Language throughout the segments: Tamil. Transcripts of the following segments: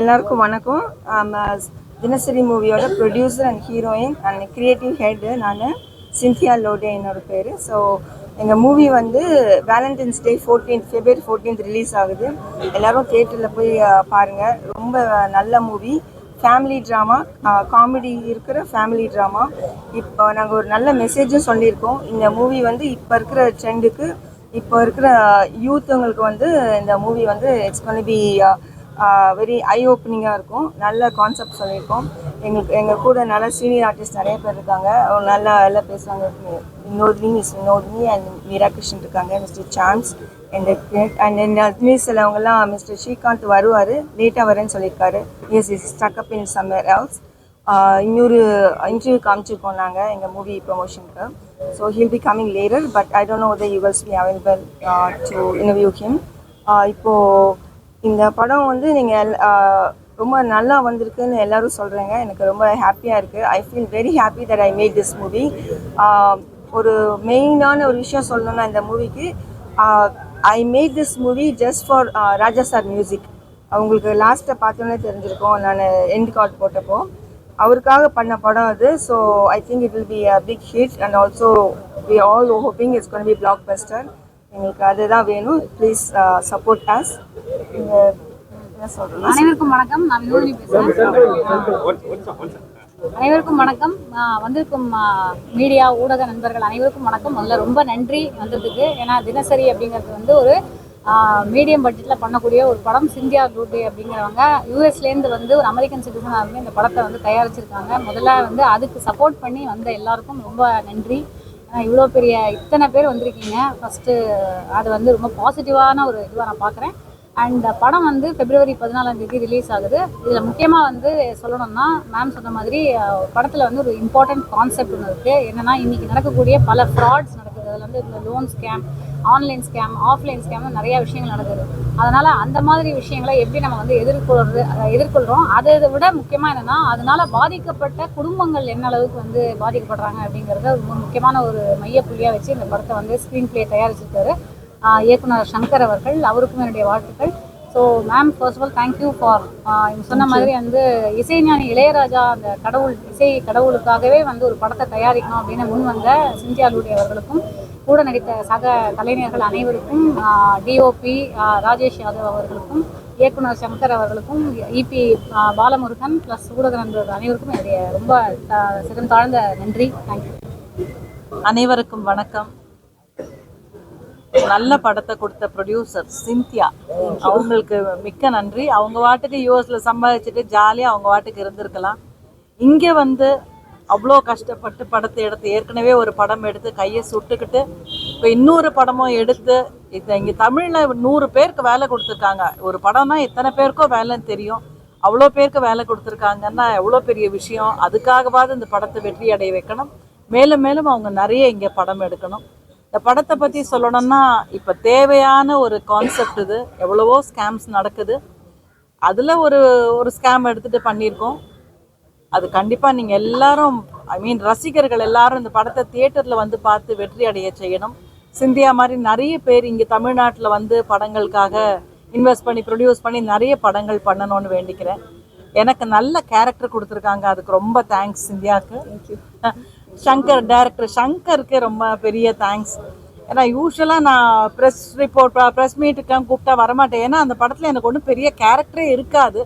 எல்லாருக்கும் வணக்கம். தினசரி மூவியோட producer and heroine and creative head நான் சிந்தியா லோடே என்னோட பேர். ஸோ எங்கள் மூவி வந்து Valentine's day fourteenth February fourteenth release ஆகுது. எல்லோரும் தியேட்டரில் போய் பாருங்கள் ரொம்ப நல்ல மூவி ஃபேமிலி ட்ராமா காமெடி இருக்கிற ஃபேமிலி ட்ராமா இப்போ நாங்கள் ஒரு நல்ல மெசேஜும் சொல்லியிருக்கோம். இந்த மூவி வந்து இப்போ இருக்கிற ட்ரெண்டுக்கு இப்போ இருக்கிற யூத்துங்களுக்கு வந்து இந்த மூவி வந்து இட்ஸ் கொண்டு பி வெரி ஐ ஓப்பனிங்காக இருக்கும். நல்ல கான்செப்ட் சொல்லியிருக்கோம். எங்களுக்கு எங்கள் கூட நல்ல சீனியர் ஆர்டிஸ்ட் நிறைய பேர் இருக்காங்க. அவங்க நல்லா எல்லாம் பேசுவாங்க. வினோதினி மிஸ் வினோதினி அண்ட் மீரா கிருஷ்ணன் இருக்காங்க மிஸ்டர் சான்ஸ் அண்ட் அண்ட் இந்த நியூஸில் அவங்கெல்லாம் மிஸ்டர் ஸ்ரீகாந்த் வருவார். லேட்டாக வரேன்னு சொல்லியிருக்காரு. Yes is stuck up in somewhere house இன்னொரு இன்டர்வியூ காமிச்சிருக்கோம் நாங்கள் எங்கள் movie ப்ரொமோஷனுக்கு so he'll be coming later but I don't know the you wills be available to interview him இப்போது இந்த படம் வந்து நீங்கள் ரொம்ப நல்லா வந்திருக்குன்னு எல்லாரும் சொல்கிறீங்க எனக்கு ரொம்ப ஹாப்பியாக இருக்குது I feel very happy that I made this movie ஒரு மெயினான ஒரு விஷயம் சொல்லணும்னா இந்த மூவிக்கு I made this movie just for Raja sir music அவங்களுக்கு லாஸ்ட்டை பார்த்தோன்னே தெரிஞ்சிருக்கோம். நான் எண்ட் கார்டு போட்டப்போ அவருக்காக பண்ண படம் அது. So I think it will be a big hit and also we all hoping it's gonna be blockbuster எங்களுக்கு அதுதான் வேணும். ப்ளீஸ் சப்போர்ட் அஸ் அனைவருக்கும் வணக்கம். நான் வினோதினி பேசுறேன். அனைவருக்கும் வணக்கம். வந்திருக்கும் ஆஹ் மீடியா ஊடக நண்பர்கள் அனைவருக்கும் வணக்கம். முதல்ல ரொம்ப நன்றி வந்ததுக்கு. ஏன்னா தினசரி அப்படிங்கிறது வந்து ஒரு மீடியம் பட்ஜெட்டில் பண்ணக்கூடிய ஒரு படம் சிந்தியா டூடே அப்படிங்கிறவங்க யூஎஸ்லேருந்து வந்து ஒரு அமெரிக்கன் சிட்டிசனாக இருந்து இந்த படத்தை வந்து தயாரிச்சிருக்காங்க. முதல்ல வந்து அதுக்கு சப்போர்ட் பண்ணி வந்த எல்லாருக்கும் ரொம்ப நன்றி. இவ்வளோ பெரிய இத்தனை பேர் வந்திருக்கீங்க. ஃபஸ்ட்டு அது வந்து ரொம்ப பாசிட்டிவான ஒரு இதுவாக நான் பார்க்குறேன் அண்ட் படம் வந்து பிப்ரவரி பதினாலாம் தேதி ரிலீஸ் ஆகுது. இதில் முக்கியமாக வந்து சொல்லணும்னா மேம் சொன்ன மாதிரி படத்தில் வந்து ஒரு இம்பார்ட்டன்ட் கான்செப்ட் ஒன்று இருக்குது என்னென்னா இன்றைக்கி நடக்கக்கூடிய பல ஃப்ராட்ஸ் நடக்குது. அதில் வந்து இந்த loan scam online scam offline scam நிறைய விஷயங்கள் நடக்குது. அதனால் அந்த மாதிரி விஷயங்களை எப்படி நம்ம வந்து எதிர்கொள்றது எதிர்கொள்கிறோம் அதை விட முக்கியமாக என்னென்னா அதனால் பாதிக்கப்பட்ட குடும்பங்கள் என்ன அளவுக்கு வந்து பாதிக்கப்படுறாங்க அப்படிங்கிறத ஒரு முக்கியமான ஒரு மையப்புள்ளியாக வச்சு இந்த படத்தை வந்து ஸ்க்ரீன் ப்ளே தயாரிச்சிருக்காரு. இயக்குனர் சங்கர் அவர்கள் அவருக்கும் என்னுடைய வாழ்த்துக்கள். So ma'am first of all thank you for சொன்ன மாதிரி வந்து இசைஞானி இளையராஜா அந்த கடவுள் இசை கடவுளுக்காகவே வந்து ஒரு படத்தை தயாரிக்கணும் அப்படின்னு முன் வந்த சிந்தியாலுடைய அவர்களுக்கும் கூட நடித்த சக கலைஞர்கள் அனைவருக்கும் டிஓபி ராஜேஷ் யாதவ் அவர்களுக்கும் இயக்குனர் சங்கர் அவர்களுக்கும் இபி பாலமுருகன் ப்ளஸ் ஊடக நண்பர்கள் அனைவருக்கும் என்னுடைய ரொம்ப ஆஹ் சிறம் தாழ்ந்த நன்றி. தேங்க்யூ அனைவருக்கும் வணக்கம். நல்ல படத்தை கொடுத்த ப்ரொடியூசர் சிந்தியா. அவங்களுக்கு மிக்க நன்றி. அவங்க வாட்டுக்கு யூஎஸ்ல சம்பாதிச்சுட்டு ஜாலியாக அவங்க வாட்டுக்கு இருந்திருக்கலாம். இங்கே வந்து அவ்வளோ கஷ்டப்பட்டு படத்தை எடுத்து ஏற்கனவே ஒரு படம் எடுத்து கையை சுட்டுக்கிட்டு இப்போ இன்னொரு படமும் எடுத்து இது இங்கே தமிழில் நூறு பேருக்கு வேலை கொடுத்துருக்காங்க. ஒரு படம்னா எத்தனை பேருக்கோ வேலைன்னு தெரியும். அவ்வளோ பேருக்கு வேலை கொடுத்துருக்காங்கன்னா எவ்வளோ பெரிய விஷயம்? அதுக்காகவாவது இந்த படத்தை வெற்றி அடைய வைக்கணும். மேலும் மேலும் அவங்க நிறைய இங்கே படம் எடுக்கணும். இந்த படத்தை பற்றி சொல்லணும்னா இப்போ தேவையான ஒரு கான்செப்ட் இது. எவ்வளவோ ஸ்கேம்ஸ் நடக்குது. அதில் ஒரு ஒரு ஸ்கேம் எடுத்துகிட்டு பண்ணியிருக்கோம். அது கண்டிப்பாக நீங்கள் எல்லாரும் ஐ மீன் ரசிகர்கள் எல்லாரும் இந்த படத்தை தியேட்டரில் வந்து பார்த்து வெற்றி அடைய செய்யணும். சிந்தியா மாதிரி நிறைய பேர் இங்கே தமிழ்நாட்டில் வந்து படங்களுக்காக இன்வெஸ்ட் பண்ணி ப்ரொடியூஸ் பண்ணி நிறைய படங்கள் பண்ணணும்னு வேண்டிக்கிறேன். எனக்கு நல்ல கேரக்டர் கொடுத்துருக்காங்க. அதுக்கு ரொம்ப தேங்க்ஸ் சிந்தியாவுக்கு. சங்கர் டைரக்டர் சங்கருக்கு ரொம்ப பெரிய தேங்க்ஸ் ஏன்னா யூஸ்வலாக நான் ப்ரெஸ் ரிப்போர்ட் ப்ரெஸ் மீட்டுக்கெலாம் கூப்பிட்டா வரமாட்டேன். ஏன்னா அந்த படத்தில் எனக்கு ஒன்றும் பெரிய கேரக்டரே இருக்காது.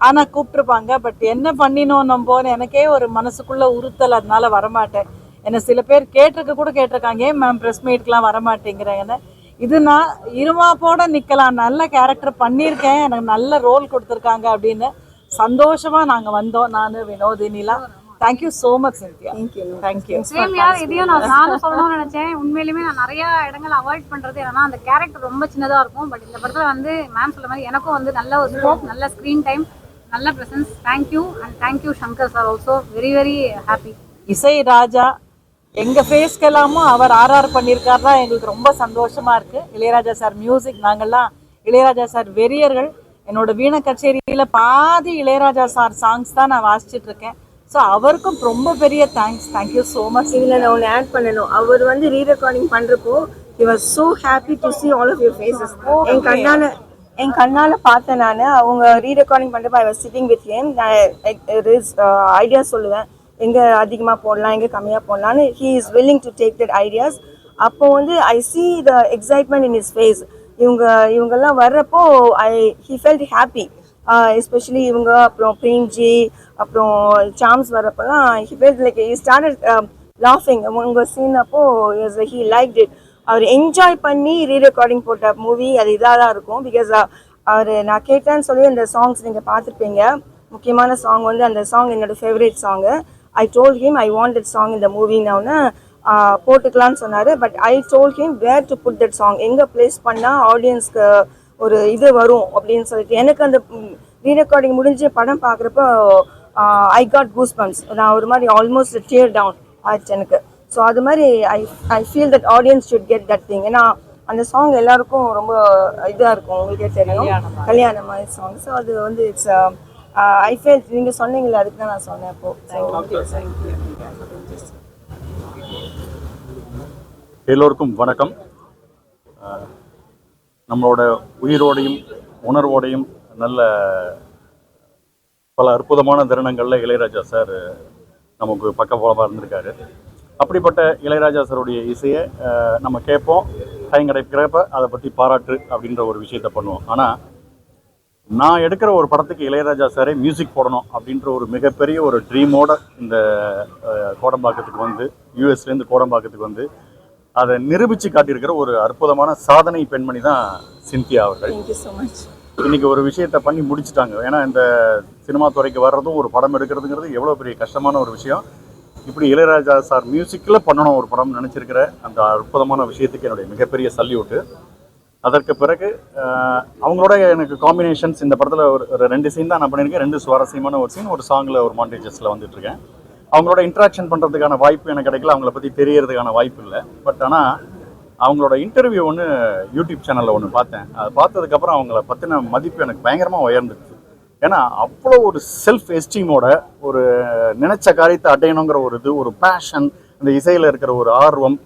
ஆனால் கூப்பிட்ருப்பாங்க பட் என்ன பண்ணினோம் நம்போன்னு எனக்கே ஒரு மனசுக்குள்ளே உறுத்தல் அதனால வரமாட்டேன். என்னை சில பேர் கேட்டிருக்க கூட கேட்டிருக்காங்க. ஏன் மேம் ப்ரெஸ் மீட்க்கெலாம் வரமாட்டேங்கிறேன்னு இது நான் இருமாப்போட நிற்கலாம் நல்ல கேரக்டர் பண்ணியிருக்கேன். எனக்கு நல்ல ரோல் கொடுத்துருக்காங்க அப்படின்னு சந்தோஷமாக நாங்கள் வந்தோம். நான் வினோதினிலாம் thank you so much Cynthia thank you thank you same யார் இதையும் நான் நானும் சொல்லணும்னு நினைச்சேன். உண்மையிலுமே நான் நிறைய இடங்கள் அவாய்ட் பண்றது என்னன்னா அந்த கேரக்டர் ரொம்ப சின்னதா இருக்கும். பட் இந்த படத்துல வந்து மேம் சொல்ல மாதிரி எனக்கும் வந்து நல்ல ஒரு ஸ்கோப் நல்ல ஸ்க்ரீன் டைம் நல்ல presence thank you and thank you Shankar sir also very very happy இசை ராஜா எங்க ஃபேஸ்க்கெல்லாமும் அவர் ஆர்ஆர் பண்ணியிருக்காருனா எங்களுக்கு ரொம்ப சந்தோஷமா இருக்கு. இளையராஜா சார் மியூசிக் நாங்கெல்லாம் இளையராஜா சார் வெறியர்கள். என்னோட வீணை கச்சேரியில பாதி இளையராஜா சார் சாங்ஸ் தான் நான் வாசிச்சிட்டு இருக்கேன். ஸோ அவருக்கும் ரொம்ப பெரிய தேங்க்ஸ் தேங்க்யூ ஸோ மச் இதில் நான் ஒன்று ஆட் பண்ணணும். அவர் வந்து ரீ ரெக்கார்டிங் பண்ணுறப்போ he was so happy to see all of your faces. என் கண்ணால் என் கண்ணால் பார்த்தேன் நான். அவங்க ரீ ரெக்கார்டிங் பண்ணுறப்ப I was sitting with him idea சொல்லுவேன். எங்கே அதிகமாக போடலாம் எங்கே கம்மியாக போடலான்னு he is willing to take that ideas அப்போ வந்து I see the excitement in his face இவங்க இவங்கெல்லாம் வர்றப்போ I he felt happy especially இவங்க அப்புறம் பிரேம்ஜி அப்புறம் Sams வர்றப்பெல்லாம் he felt like he started லாஃபிங் உங்கள் சீன் அப்போ ஹி லைக் இட் அவர் என்ஜாய் பண்ணி ரீ ரெக்கார்டிங் போட்ட மூவி அது இதாக தான் இருக்கும். பிகாஸ் அவர் நான் கேட்டேன்னு சொல்லி அந்த சாங்ஸ் நீங்கள் பார்த்துருப்பீங்க. முக்கியமான சாங் வந்து அந்த சாங் என்னோடய favourite song I told him I want that song இந்த மூவின்னு போட்டுக்கலான்னு சொன்னார். But I told him where to put that song எங்கே ப்ளேஸ் பண்ணால் ஆடியன்ஸ்க்கு ஒரு இது வரும் அப்படின்னு சொல்லிட்டு. எனக்கு அந்த ரீ ரெக்கார்டிங் முடிஞ்சு படம் பார்க்குறப்போ ஐ காட் கூஸ் பம்ப்ஸ் நான் ஒரு மாதிரி ஆல்மோஸ்ட் டியர் டவுன் ஆச்சு எனக்கு. ஸோ அது மாதிரி I I feel that audience should get that thing ஏன்னா அந்த சாங் எல்லாருக்கும் ரொம்ப இதாக இருக்கும். உங்களுக்கே தெரியும். கல்யாணம் மாதிரி சாங் ஸோ அது வந்து இட்ஸ் ஐ ஃபீல் நீங்கள் சொன்னீங்களே அதுக்கு தான் நான் சொன்னேன் அப்போ எல்லோருக்கும் வணக்கம். நம்மளோட உயிரோடையும் உணர்வோடையும் நல்ல பல அற்புதமான தருணங்களில் இளையராஜா சார் நமக்கு பக்கபலமாக இருந்திருக்காரு. அப்படிப்பட்ட இளையராஜா சாருடைய இசையை நம்ம கேட்போம். டைம் கிடைக்கிறப்ப அதை பற்றி பாராட்டு அப்படின்ற ஒரு விஷயத்த பண்ணுவோம். ஆனால் நான் எடுக்கிற ஒரு படத்துக்கு இளையராஜா சாரே மியூசிக் போடணும் அப்படின்ற ஒரு மிகப்பெரிய ஒரு ட்ரீமோட இந்த கோடம்பாக்கத்துக்கு வந்து யூஎஸ்லேருந்து கோடம்பாக்கத்துக்கு வந்து அதை நிரூபித்து காட்டியிருக்கிற ஒரு அற்புதமான சாதனை பெண்மணி தான் சிந்தியா அவர்கள். இன்னைக்கு ஒரு விஷயத்தை பண்ணி முடிச்சிட்டாங்க. ஏன்னா இந்த சினிமா துறைக்கு வர்றதும் ஒரு படம் எடுக்கிறதுங்கிறது எவ்வளோ பெரிய கஷ்டமான ஒரு விஷயம். இப்படி இளையராஜா சார் மியூசிக்கில் பண்ணணும் ஒரு படம் நினச்சிருக்கிற அந்த அற்புதமான விஷயத்துக்கு என்னுடைய மிகப்பெரிய சல்யூட்டு. அதற்கு பிறகு அவங்களோட எனக்கு காம்பினேஷன்ஸ் இந்த படத்தில் ஒரு ஒரு ரெண்டு சீன் தான் நான் பண்ணியிருக்கேன். ரெண்டு சுவாரஸ்யமான ஒரு சீன் ஒரு சாங்கில் ஒரு மாண்டேஜஸில் வந்துட்டு இருக்கேன் அவங்களோட இன்ட்ராக்ஷன் பண்ணுறதுக்கான வாய்ப்பு எனக்கு கிடைக்கல. அவங்கள பற்றி தெரியறதுக்கான வாய்ப்பு இல்லை. பட் ஆனால் அவங்களோட இன்டர்வியூ ஒன்று யூடியூப் சேனலில் ஒன்று பார்த்தேன். அதை பார்த்ததுக்கப்புறம் அவங்கள பற்றின மதிப்பு எனக்கு பயங்கரமாக உயர்ந்துச்சு. ஏன்னா அவ்வளோ ஒரு செல்ஃப் எஸ்டீமோட ஒரு நினைச்ச காரியத்தை அடையணுங்கிற ஒரு இது ஒரு பேஷன் அந்த இசையில் இருக்கிற ஒரு ஆர்வம்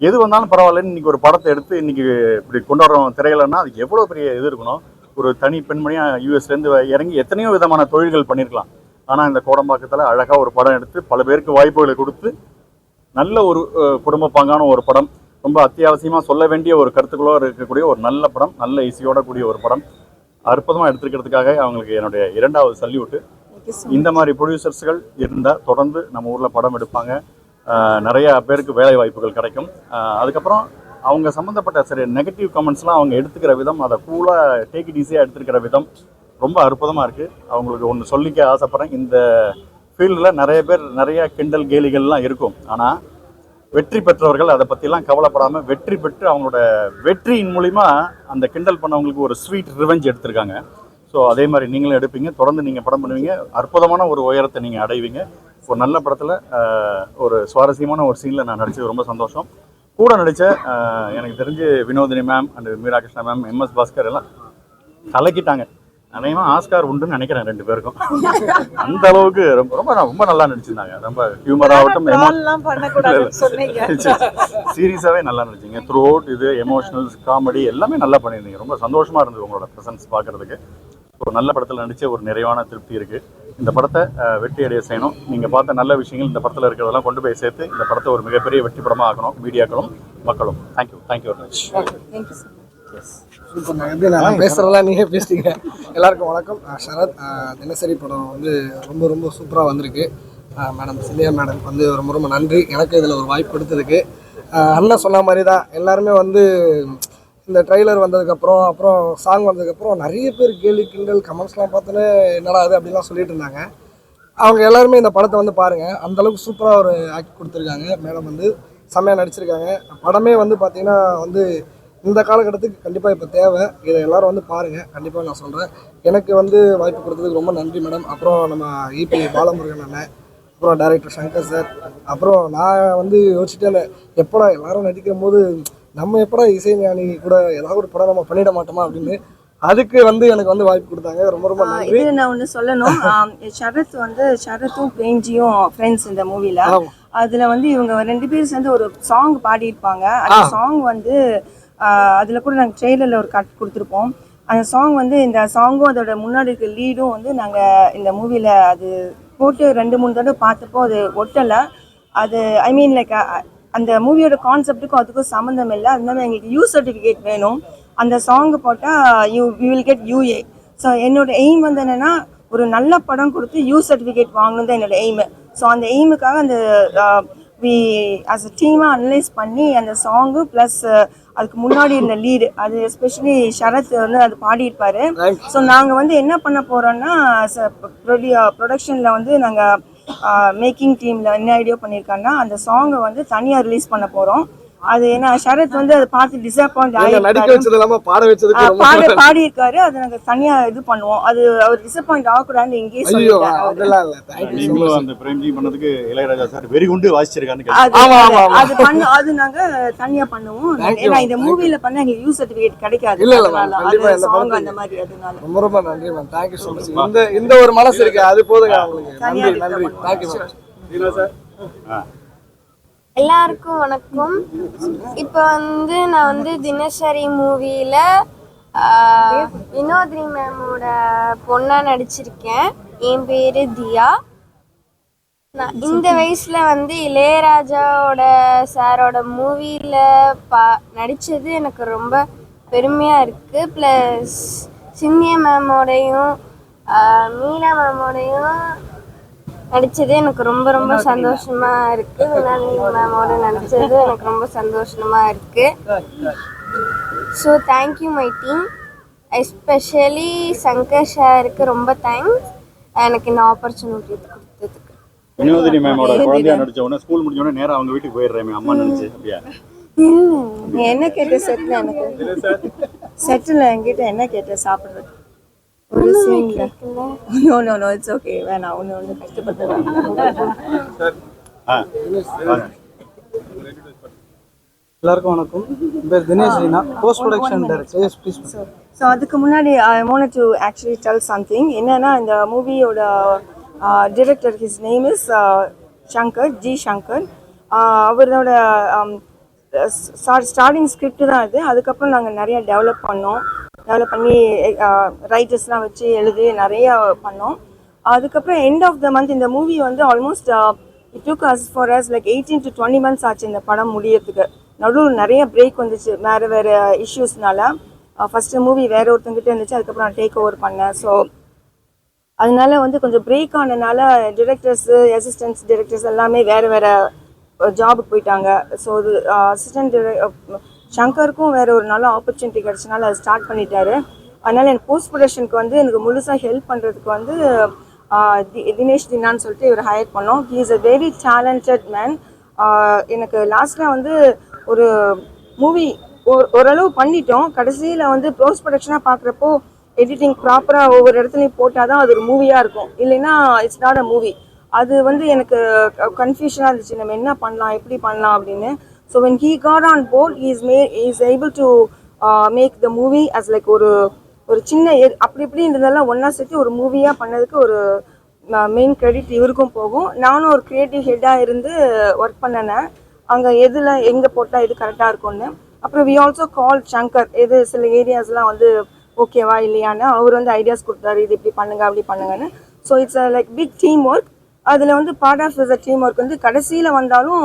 எது வந்தாலும் பரவாயில்லன்னு இன்னைக்கு ஒரு படத்தை எடுத்து இன்னைக்கு இப்படி கொண்டு வரோம் திரையிலன்னா அதுக்கு எவ்வளோ பெரிய இது இருக்கணும்? ஒரு தனி பெண்மணியாக யூஎஸ்லேருந்து இறங்கி எத்தனையோ விதமான தொழில்கள் பண்ணியிருக்கலாம் ஆனால் இந்த கோடம்பாக்கத்தில் அழகாக ஒரு படம் எடுத்து பல பேருக்கு வாய்ப்புகளை கொடுத்து நல்ல ஒரு குடும்ப பாங்கான ஒரு படம் ரொம்ப அத்தியாவசியமாக சொல்ல வேண்டிய ஒரு கருத்துக்களோடு இருக்கக்கூடிய ஒரு நல்ல படம் நல்ல இசையோட கூடிய ஒரு படம். அற்புதமாக எடுத்திருக்கிறதுக்காக அவங்களுக்கு என்னுடைய இரண்டாவது சல்யூட்டு. இந்த மாதிரி ப்ரொடியூசர்ஸ்கள் இருந்தால் தொடர்ந்து நம்ம ஊரில் படம் எடுப்பாங்க. நிறைய பேருக்கு வேலை வாய்ப்புகள் கிடைக்கும். அதுக்கப்புறம் அவங்க சம்மந்தப்பட்ட சரி நெகட்டிவ் கமெண்ட்ஸ்லாம் அவங்க எடுத்துக்கிற விதம் அதை கூலாக டேக் இட் ஈஸியாக எடுத்துக்கிற விதம் ரொம்ப அற்புதமாக இருக்குது அவங்களுக்கு ஒன்று சொல்லிக்க ஆசைப்பட்றேன். இந்த ஃபீல்டில் நிறைய பேர் நிறைய கிண்டல் கேலிகள்லாம் இருக்கும். ஆனால் வெற்றி பெற்றவர்கள் அதை பற்றிலாம் கவலைப்படாமல் வெற்றி பெற்று அவங்களோட வெற்றியின் மூலிமா அந்த கிண்டல் பண்ணவங்களுக்கு ஒரு ஸ்வீட் ரிவெஞ்ச் எடுத்திருக்காங்க. ஸோ அதே மாதிரி நீங்களும் எடுப்பீங்க. தொடர்ந்து நீங்கள் படம் பண்ணுவீங்க. அற்புதமான ஒரு உயரத்தை நீங்கள் அடைவீங்க. ஒரு நல்ல படத்தில் ஒரு சுவாரஸ்யமான ஒரு சீனில் நான் நடித்தது ரொம்ப சந்தோஷம். கூட நடித்த எனக்கு தெரிஞ்சு Vinodhini ma'am and Meera Krishna ma'am M S Bhaskar எல்லாம் கலக்கிட்டாங்க அநேகமா ஆஸ்கார் உண்டுன்னு நினைக்கிறேன் ரெண்டு பேருக்கும். அந்த அளவுக்கு ரொம்ப ரொம்ப ரொம்ப நல்லா நடிச்சிருந்தாங்க. ரொம்ப ஹியூமர் ஆகட்டும் சீரியஸாகவே நல்லா நடிச்சிங்க. த்ரூ அவுட் இது எமோஷனல்ஸ் காமெடி எல்லாமே நல்லா பண்ணியிருந்தீங்க. ரொம்ப சந்தோஷமா இருந்தது உங்களோட ப்ரெசன்ஸ் பார்க்கறதுக்கு. ஒரு நல்ல படத்தில் நடிச்ச ஒரு நிறைவான திருப்தி இருக்கு. இந்த படத்தை வெற்றி அடைய செய்யணும். நீங்க பார்த்த நல்ல விஷயங்கள் இந்த படத்தில் இருக்கிறதெல்லாம் கொண்டு போய் சேர்த்து இந்த படத்தை ஒரு மிகப்பெரிய வெற்றி படமாக ஆக்கணும். மீடியாக்களும் மக்களும். Thank you thank you very much thank you எப்படி நான் பேசுகிறதெல்லாம் நீங்கள் பேசுறீங்க. எல்லாருக்கும் வணக்கம். சரத் தினசரி படம் வந்து ரொம்ப ரொம்ப சூப்பராக வந்திருக்கு. மேடம் சிந்தியா மேடம் வந்து ரொம்ப ரொம்ப நன்றி. எனக்கு இதில் ஒரு வாய்ப்பு கொடுத்ததுக்கு. அண்ணன் சொன்ன மாதிரி தான் எல்லாருமே வந்து இந்த ட்ரைலர் வந்ததுக்கப்புறம் அப்புறம் சாங் வந்ததுக்கப்புறம் நிறைய பேர் கேள்வி கிண்டல் கமெண்ட்ஸ்லாம் பார்த்தோன்னே என்னடா அது அப்படிலாம் சொல்லிட்டு இருந்தாங்க. அவங்க எல்லாருமே இந்த படத்தை வந்து பாருங்கள் அந்தளவுக்கு சூப்பராக ஒரு ஆக்ட் கொடுத்துருக்காங்க. மேடம் வந்து செம்மையாக நடிச்சிருக்காங்க. படமே வந்து பார்த்திங்கன்னா வந்து இந்த காலகட்டத்துக்கு கண்டிப்பாக இப்போ தேவை. இதை எல்லாரும் வந்து பாருங்கள் கண்டிப்பாக நான் சொல்கிறேன் எனக்கு வந்து வாய்ப்பு கொடுத்ததுக்கு ரொம்ப நன்றி மேடம் அப்புறம் நம்ம இபி பாலமுருகன் அண்ணன் அப்புறம் டைரக்டர் சங்கர் சார் அப்புறம் நான் வந்து யோசிச்சுட்டே எப்படா எல்லாரும் நடிக்கும் போது நம்ம எப்படா இசைஞானி கூட ஏதாவது ஒரு படம் நம்ம பண்ணிட மாட்டோமா அப்படின்னு அதுக்கு வந்து எனக்கு வந்து வாய்ப்பு கொடுத்தாங்க. ரொம்ப ரொம்ப நன்றி. இது நான் ஒன்று சொல்லணும். சரத் வந்து சரத்தும் பிரேம்ஜியும் ஃப்ரெண்ட்ஸ் இந்த மூவில ஆமா. அதுல வந்து இவங்க ரெண்டு பேரும் சேர்ந்து ஒரு சாங் பாடியிருப்பாங்க. அந்த சாங் வந்து அதில் கூட நாங்கள் ட்ரெய்லரில் ஒரு கட் கொடுத்துருப்போம். அந்த சாங் வந்து இந்த சாங்கும் அதோட முன்னாடி இருக்க லீடும் வந்து நாங்கள் இந்த மூவியில் அது போட்டு ரெண்டு மூணு தடவை பார்த்தப்போ அது ஒட்டலை. அது ஐ மீன் லைக் அந்த மூவியோட கான்செப்ட்டுக்கும் அதுக்கும் சம்மந்தம் இல்லை. அதனால எங்களுக்கு யூ சர்டிஃபிகேட் வேணும். அந்த சாங் போட்டால் you you will get U A so என்னோட எய்ம் வந்து என்னென்னா ஒரு நல்ல படம் கொடுத்து யூ சர்டிஃபிகேட் வாங்கணும் தான் என்னோட எய்மு ஸோ அந்த எய்முக்காக அந்த வி அஸ் அ டீமாக அனலைஸ் பண்ணி அந்த சாங்கு ப்ளஸ் அதுக்கு முன்னாடி இருந்த லீடு அது எஸ்பெஷலி சரத் வந்து அது பாடியிருப்பாரு. ஸோ நாங்கள் வந்து என்ன பண்ண போகிறோன்னா ப்ரொடக்ஷனில் வந்து நாங்கள் மேக்கிங் டீமில் என்ன ஐடியா பண்ணியிருக்காங்கன்னா அந்த சாங்கை வந்து தனியாக ரிலீஸ் பண்ண போகிறோம் அது ஏன்னா சரத் வந்து அதை பார்த்து டிசப்பாயிண்ட் நீங்க நடிக்க வச்சது இல்லாம பாட வச்சதுக்கு ரொம்ப பாடி பாடியிருக்காரு அதை நாங்கள் தனியாக இது பண்ணுவோம். அது அவர் டிசப்பாயிண்ட் ஆகக்கூடாதுன்னு இல்ல. தேங்க்யூ நீங்களும் அந்த பிரேம்ஜி பண்ணதுக்கு இளையராஜா சார் வெறி குண்டு வாசிச்சிருக்கான்னு அது ஆமா, ஆமா, ஆமா. அது பண்ண அது நாங்க தனியா பண்ணுவோம். ஏன்னா இந்த மூவில பண்ண எங்களுக்கு யூ சர்டிபிகேட் கிடைக்காது. இல்ல, இல்ல, சாங் அந்த மாதிரி அதனால. ரொம்ப ரொம்ப நன்றி மேம் தேங்க்யூ ஸோ மச் இந்த இந்த ஒரு மனசு இருக்கு. அது போதுங்க உங்களுக்கு நன்றி நன்றி. தேங்க்யூ மேம் எல்லாருக்கும் வணக்கம். இப்போ வந்து நான் வந்து தினசரி மூவியில் வினோத்ரி மேமோட பொண்ணாக நடிச்சிருக்கேன். என் பேர் தியா. நான் இந்த வயசில் வந்து இளையராஜாவோட சாரோட மூவியில் பா நடித்தது எனக்கு ரொம்ப பெருமையாக இருக்குது ப்ளஸ் சிந்திய மேமோடையும் மீனா மேமோடையும் நடிச்சது எனக்கு ரொம்ப ரொம்ப சந்தோஷமா இருக்கு. வினாலி மேமோட நடிச்சது எனக்கு ரொம்ப சந்தோஷமா இருக்கு. So thank you my team especially Shankar சாருக்கு ரொம்ப தேங்க்ஸ் எனக்கு இந்த ஆப்பர்ச்சுனிட்டி கொடுத்ததுக்கு. வினோதினி மேமோட குழந்தையா நடிச்ச உடனே ஸ்கூல் முடிஞ்ச உடனே நேரா அவங்க வீட்டுக்கு போயிடுறேன் அம்மா நினைச்சு. அப்படியா? நீ என்ன கேட்ட செட்ல எனக்கு? செட்டில் என்கிட்ட என்ன கேட்ட சாப்பிடுறது no no no it's okay வேணாம் ஒன்று ஒன்று கஷ்டப்பட்டு. எல்லாருக்கும் வணக்கம். பேர் Dinesh Reena. Post production director so அதுக்கு முன்னாடி I want to actually tell something என்னன்னா இந்த மூவியோட director his name is Shankar ji Shankar அவரோட ஸ்டார்டிங் ஸ்கிரிப்ட் தான் இது அதுக்கப்புறம் நாங்கள் நிறைய டெவலப் பண்ணோம். டெவலப் பண்ணி ரைட்டர்ஸ்லாம் வச்சு எழுதி நிறைய பண்ணோம். அதுக்கப்புறம் எண்ட் ஆஃப் த மந்த் இந்த மூவி வந்து almost it took us far as like eighteen to twenty months ஆச்சு இந்த படம் முடியறதுக்கு. நடுவில் நிறைய பிரேக் வந்துச்சு வேறு வேறு இஷ்யூஸ்னால ஃபஸ்ட்டு மூவி வேறு ஒருத்தங்கிட்ட இருந்துச்சு அதுக்கப்புறம் நான் டேக் ஓவர் பண்ணேன். ஸோ அதனால வந்து கொஞ்சம் பிரேக் ஆனதுனால டிரெக்டர்ஸு அசிஸ்டன்ட்ஸ் டிரெக்டர்ஸ் எல்லாமே வேறு வேறு ஜாபுக்கு போயிட்டாங்க. ஸோ இது அசிஸ்டன்ட் ஷங்கருக்கும் வேறு ஒரு நல்ல ஆப்பர்ச்சுனிட்டி கிடச்சனால அதை ஸ்டார்ட் பண்ணிட்டாரு. அதனால் எனக்கு போஸ்ட் ப்ரொடக்ஷனுக்கு வந்து எனக்கு முழுசாக ஹெல்ப் பண்ணுறதுக்கு வந்து தி- தினேஷ் தினான்னு சொல்லிட்டு இவர் ஹையர் பண்ணோம். He is a very talented man எனக்கு லாஸ்ட்டில் வந்து ஒரு மூவி ஓரளவு பண்ணிட்டோம். கடைசியில் வந்து போஸ்ட் ப்ரொடக்ஷனாக பார்க்குறப்போ எடிட்டிங் ப்ராப்பராக ஒவ்வொரு இடத்துலையும் போட்டால் தான் அது ஒரு மூவியாக இருக்கும். இல்லைன்னா இட்ஸ் நாட் அ மூவி அது வந்து எனக்கு கன்ஃபியூஷனாக இருந்துச்சு. நம்ம என்ன பண்ணலாம் எப்படி பண்ணலாம் அப்படின்னு. So when he got on board is may is able to make the movie as like ஒரு ஒரு சின்ன அப்படி இப்படி இருந்ததெல்லாம் ஒன்றா சேர்த்து ஒரு மூவியாக பண்ணதுக்கு ஒரு மெயின் கிரெடிட் இவருக்கும் போகும். நானும் ஒரு க்ரியேட்டிவ் ஹெட்டாக இருந்து ஒர்க் பண்ணினேன் அங்கே எதில் எங்கே போட்டால் எது கரெக்டாக இருக்கும்னு. அப்புறம் வி ஆல்சோ கால் சங்கர் எது சில ஏரியாஸ்லாம் வந்து ஓகேவா இல்லையான்னு அவர் வந்து ஐடியாஸ் கொடுத்தாரு. இது இப்படி பண்ணுங்க அப்படி பண்ணுங்கன்னு. So it's like big team work அதில் வந்து part of the team work வந்து கடைசியில் வந்தாலும்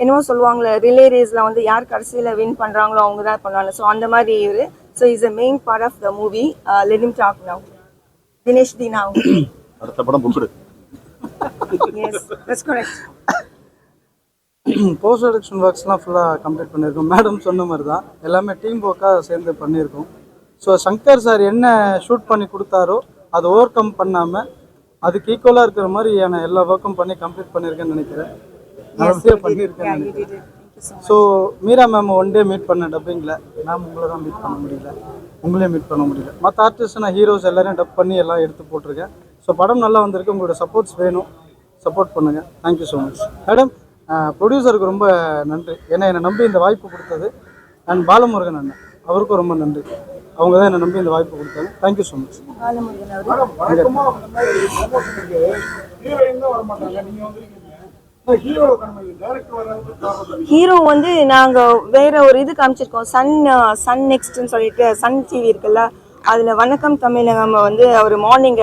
என்னவோ சொல்லுவாங்களே ரிலே ரேஸில் வந்து யார் கடைசியில் வின் பண்ணுறாங்களோ அவங்க தான் பண்ணுவாங்க. ஸோ அந்த மாதிரி இவர். So is a main part of the movie let him talk now Dinesh Deena அடுத்த படம் booked yes that's correct post production ஒர்க்ஸ்லாம் ஃபுல்லாக கம்ப்ளீட் பண்ணியிருக்கோம். மேடம் சொன்ன மாதிரி தான் எல்லாமே டீம் ஒர்க்காக சேர்ந்து பண்ணியிருக்கோம். ஸோ சங்கர் சார் என்ன ஷூட் பண்ணி கொடுத்தாரோ அதை ஓவர் கம் பண்ணாமல் அதுக்கு ஈக்குவலாக இருக்கிற மாதிரியான எல்லா ஒர்க்கும் பண்ணி கம்ப்ளீட் பண்ணியிருக்கேன்னு நினைக்கிறேன். பண்ணியிருக்கேன்னு நினைக்கிறேன் so Meera ma'am one day meet பண்ண டப்பிங்கில் மேம் உங்களை தான் மீட் பண்ண முடியல. உங்களையும் மீட் பண்ண முடியல. மற்ற ஆர்டிஸ்ட் நான் ஹீரோஸ் எல்லாரையும் டப் பண்ணி எல்லாம் எடுத்து போட்டிருக்கேன். ஸோ படம் நல்லா வந்திருக்கு. உங்களோட சப்போர்ட்ஸ் வேணும். சப்போர்ட் பண்ணுங்கள் தேங்க்யூ ஸோ மச் மேடம் ப்ரொடியூசருக்கு ரொம்ப நன்றி. ஏன்னா என்னை நம்பி இந்த வாய்ப்பு கொடுத்தது. அண்ட் பாலமுருகன் அண்ணன். அவருக்கும் ரொம்ப நன்றி. அவங்க தான் என்னை நம்பி இந்த வாய்ப்பு கொடுத்தாங்க. Thank you so much Balamurugan our. Hero வந்து நாங்க வேற ஒரு இது காமிச்சிருக்கோம். சன் சன் நெக்ஸ்ட்னு சொல்லிட்டு சன் டிவி இருக்குல்ல அதில் வணக்கம் தமிழகம் வந்து அவர் மார்னிங்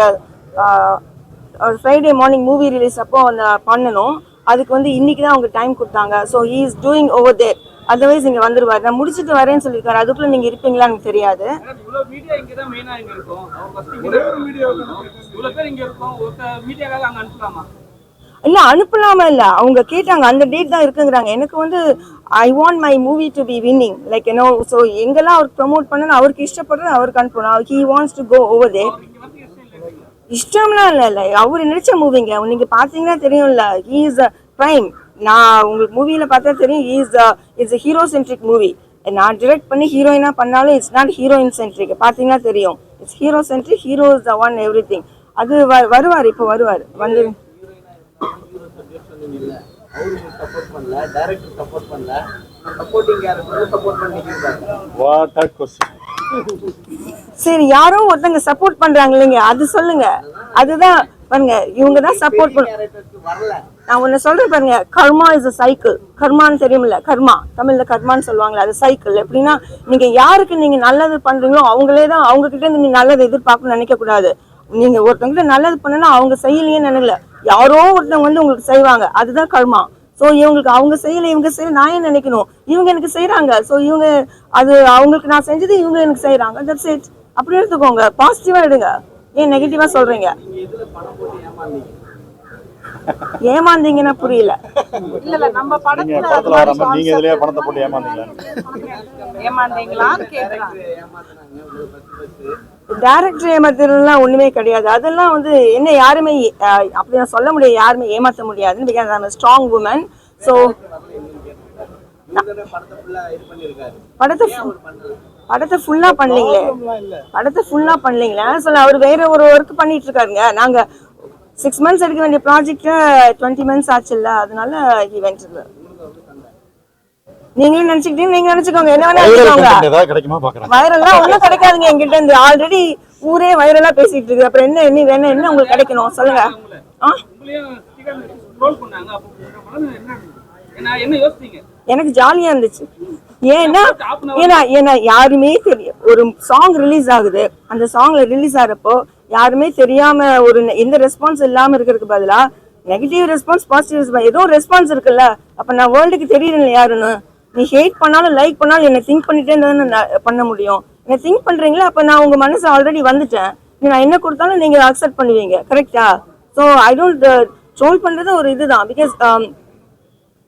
ஒரு ஃப்ரைடே மார்னிங் மூவி ரிலீஸ் அப்போ அந்த பண்ணணும் அதுக்கு வந்து இன்னைக்கு தான் அவங்க டைம் கொடுத்தாங்க. So he is doing over there otherwise இங்கே வந்துருவார். நான் முடிச்சுட்டு வரேன்னு சொல்லியிருக்காரு. அதுக்குள்ளே நீங்கள் இருப்பீங்களான்னு எனக்கு தெரியாது. மீடியா இல்ல அனுப்பலாம இல்ல. அவங்க கேட்டாங்க அந்த டேட் தான் இருக்குங்கிறாங்க. எனக்கு வந்து I want my movie to be winning like என்ன ஸோ எங்கெல்லாம் அவர் ப்ரமோட் பண்ணணும் அவருக்கு இஷ்டப்படுறது அவருக்கு அனுப்பணும். He wants to go over there இஷ்டம்லாம் இல்லை இல்லை. அவர் நடிச்ச மூவிங்க நீங்க பார்த்தீங்கன்னா தெரியும்ல ஹீ இஸ் அ ப்ரைம் நான் உங்களுக்கு மூவியில பார்த்தா தெரியும் he is a hero centric movie நான் டிரெக்ட் பண்ணி ஹீரோயினா பண்ணாலும் இட்ஸ் நாட் ஹீரோயின் சென்ட்ரிக் பார்த்தீங்கன்னா தெரியும். It's hero centric hero is the one everything அது வ- வருவார் இப்போ வருவார். வந்து வாட் அ சரி யாரோ ஒருத்தங்க சப்போர்ட் பண்றாங்க இல்லைங்க அது சொல்லுங்க. அதுதான் பாருங்க இவங்க தான் சப்போர்ட் பண்ண நான் ஒன்னு சொல்றேன் பாருங்க கர்மா இஸ் a சைக்கிள் கர்மான்னு தெரியுமில்ல கர்மா. தமிழ்ல கர்மான்னு சொல்லுவாங்கல்ல அது சைக்கிள் எப்படின்னா நீங்க யாருக்கு நீங்க நல்லது பண்றீங்களோ அவங்களே தான் அவங்க கிட்ட இருந்து நீங்க நல்லது எதிர்பார்க்கணும்னு நினைக்க கூடாது நீங்க ஒருத்தவங்க நல்லது பண்ணனா அவங்க செய்யலையே நினைக்கல. யாரோ ஒருத்தவங்க வந்து உங்களுக்கு செய்வாங்க. அதுதான் கர்மா. ஸோ இவங்களுக்கு அவங்க செய்யல இவங்க செய்யல நான் ஏன் நினைக்கணும்? இவங்க எனக்கு செய்றாங்க. ஸோ இவங்க அது அவங்களுக்கு நான் செஞ்சது இவங்க எனக்கு செய்றாங்க. தட்ஸ் இட் அப்படி எடுத்துக்கோங்க. பாசிட்டிவா எடுங்க. ஏன் நெகட்டிவா சொல்றீங்க? ஏமாந்தீங்கன்னா புரியல. இல்ல இல்ல நம்ம படத்துல நீங்க இதுலயே பணத்தை போட்டு ஏமாந்தீங்களா? ஏமாந்தீங்களான்னு கேக்குறாங்க. டேரக்டர் ஏமாத்துறதுலாம் ஒண்ணுமே கிடையாது. அதெல்லாம் வந்து என்ன யாருமே அப்படி நான் சொல்ல முடியாது யாருமே ஏமாத்த முடியாதுன்னு because I'm strong woman so படத்தை படத்தை ஃபுல்லா பண்ணலீங்களே படத்தை ஃபுல்லா பண்ணலீங்களே சொல்ல அவர் வேற ஒரு ஒர்க் பண்ணிட்டு இருக்காருங்க நாங்க சிக்ஸ் மந்த்ஸ் எடுக்க வேண்டிய ப்ராஜெக்ட்ல டுவெண்ட்டி மந்த்ஸ் ஆச்சுல்ல. அதனால ஈவெண்ட் நீங்களும் நினைச்சுக்கிட்டீங்க நீங்க நினைச்சுக்கோங்க. என்ன வேணா நினைச்சுக்கோங்க வைரல்லாம் ஒண்ணும் கிடைக்காதுங்க என்கிட்ட இருந்து. ஆல்ரெடி ஊரே வைரலா பேசிட்டு இருக்கு. அப்புறம் என்ன என்ன வேணும் என்ன உங்களுக்கு கிடைக்கணும்? சொல்லுங்க. எனக்கு ஜாலியா இருந்துச்சு. ஏன்னா ஏன்னா ஏன்னா யாருமே தெரியும் ஒரு சாங் ரிலீஸ் ஆகுது. அந்த சாங்ல ரிலீஸ் ஆகிறப்போ யாருமே தெரியாம ஒரு எந்த ரெஸ்பான்ஸ் இல்லாம இருக்கிறதுக்கு பதிலா நெகட்டிவ் ரெஸ்பான்ஸ் பாசிட்டிவ் ரெஸ்பான்ஸ் ஏதோ ரெஸ்பான்ஸ் இருக்குல்ல. அப்ப நான் வேர்ல்டுக்கு தெரியல யாருன்னு. நீ ஹேட் பண்ணாலும் லைக் பண்ணாலும் என்ன திங்க் பண்ணிட்டே இருந்தா நான் பண்ண முடியும். என்ன திங்க் பண்றீங்களா? அப்ப நான் உங்க மனசு ஆல்ரெடி வந்துட்டேன். நீ நான் என்ன கொடுத்தாலும் நீங்க அக்செப்ட் பண்ணுவீங்க. கரெக்டா ஸோ ஐ டோன்ட் ட்ரோல் பண்றது ஒரு இதுதான். பிகாஸ் um,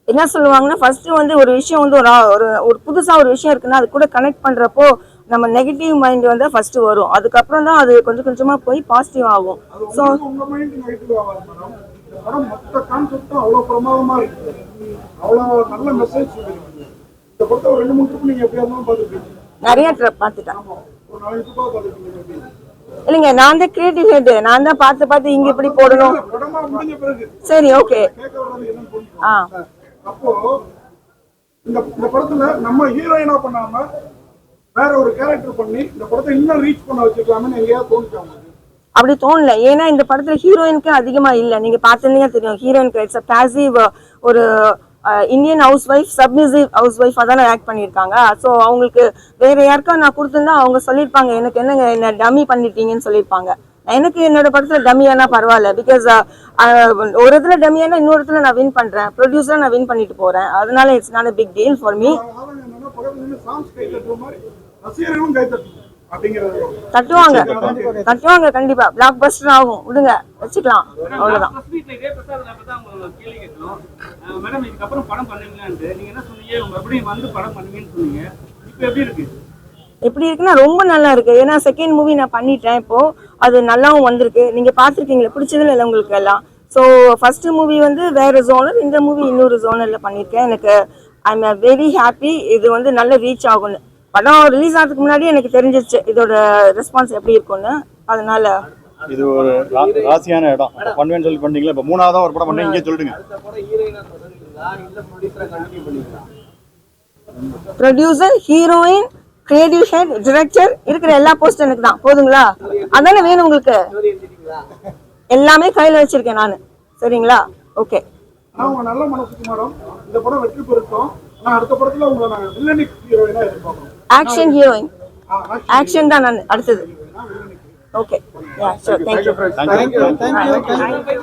என்ன சொல்லுவாங்கன்னா ஃபர்ஸ்ட் வந்து ஒரு விஷயம் வந்து ஒரு ஒரு ஒரு புதுசா ஒரு விஷயம் இருக்குன்னா அது கூட கனெக்ட் பண்றப்போ நம்ம நெகட்டிவ் மைண்ட் வந்து ஃபர்ஸ்ட் வரும். அதுக்கப்புறம் தான் அது கொஞ்சம் கொஞ்சமா போய் பாசிட்டிவ் ஆகும். ஸோ மொத்த கான்செப்டும் அவ்வளோ பிரமாதமா இருக்குது. அவ்வளோ நல்ல மெசேஜ் இந்த படத்தை ஒரு ரெண்டு மூணு ட்ரிப் நீங்க எப்படியா இருந்தாலும் பார்த்துருப்பீங்க நிறைய ட்ர- பார்த்துட்டேன். ஒரு நாலஞ்சு ட்ரிப்பா பார்த்துருப்பீங்க எப்படி இல்லைங்க நான் தான் கிரியேட்டிவ் ஹெட் நான் தான் பார்த்து பார்த்து இங்க இப்படி போடணும். சரி ஓகே. ஆ. அப்போ இந்த இந்த படத்துல நம்ம ஹீரோயினா பண்ணாம வேற ஒரு கேரக்டர் பண்ணி இந்த படத்தை இன்னும் ரீச் பண்ண வச்சுக்கலாம்னு எங்கேயாவது தோணுச்சா உங்களுக்கு? அப்படி தோணல. ஏன்னா இந்த படத்துல ஹீரோயினுக்கு அதிகமா இல்ல. நீங்க பார்த்தீங்கன்னா தெரியும். ஹீரோயினுக்கு இட்ஸ் பேசிவ் ஒரு Indian housewife submissive house ஒய்ஃபாக தானே ஆக்ட் பண்ணியிருக்காங்க. ஸோ அவங்களுக்கு வேறு யாருக்கா நான் கொடுத்துருந்தா அவங்க சொல்லியிருப்பாங்க எனக்கு என்னங்க என்ன டம்மி பண்ணிட்டீங்கன்னு சொல்லியிருப்பாங்க. எனக்கு என்னோட படத்தில் டம்மியானா பரவாயில்ல பிகாஸ் ஒரு இடத்துல டம்மியானா இன்னொரு இடத்துல நான் வின் பண்ணுறேன் ப்ரொடியூஸராக நான் வின் பண்ணிட்டு போகிறேன் அதனால it's not big deal for me அதாவது என்னன்னா பக்கத்துல நின்று சாங்ஸ் கை தட்டுற மாதிரி ரசிகர்களும் கை தட்டணும் அப்படிங்கிறது தட்டுவாங்க தட்டுவாங்க கண்டிப்பா பிளாக் பஸ்டர் ஆகும் விடுங்க வச்சுக்கலாம் அவ்வளவுதான் எப்படி இருக்கு? எப்படி இருக்குன்னா ரொம்ப நல்லா இருக்கு. ஏன்னா செகண்ட் மூவி நான் பண்ணிட்டேன் இப்போ. அது நல்லாவும் வந்திருக்கு. நீங்க பார்த்துருக்கீங்களா? பிடிச்சதுல இல்லை உங்களுக்கு எல்லாம்? ஸோ ஃபர்ஸ்ட் மூவி வந்து வேற ஜோனர் இந்த மூவி இன்னொரு ஜோனர்ல பண்ணியிருக்கேன் எனக்கு ஐ எம் வெரி ஹாப்பி இது வந்து நல்ல ரீச் ஆகும்னு. படம் ரிலீஸ் ஆகிறதுக்கு முன்னாடி எனக்கு தெரிஞ்சிருச்சு இதோட ரெஸ்பான்ஸ் எப்படி இருக்கும்னு. அதனால இது ஒரு ராசியான இடம். சொல்லி பண்ணீங்களா இப்ப மூணாவதா ஒரு படம் பண்ணி இங்கே சொல்லிடுங்க. Producer heroine creative head director இருக்கிற எல்லா போஸ்ட் எனக்கு தான். போதுங்களா? அதானே வேணும் உங்களுக்கு? எல்லாமே கையில் வச்சிருக்கேன் நான். சரிங்களா? ஓகே நல்ல மனசுக்கு மேடம் இந்த படம் வெற்றி பெருக்கும். ஆனா அடுத்த படத்துல உங்களை நாங்க வில்லனிக் ஹீரோயினா எதிர்பார்க்கறோம் ஆக்ஷன் ஹீரோயின் ஆக்ஷன் தான் நான் அடுத்தது okay yeah sure thank you thank you thank you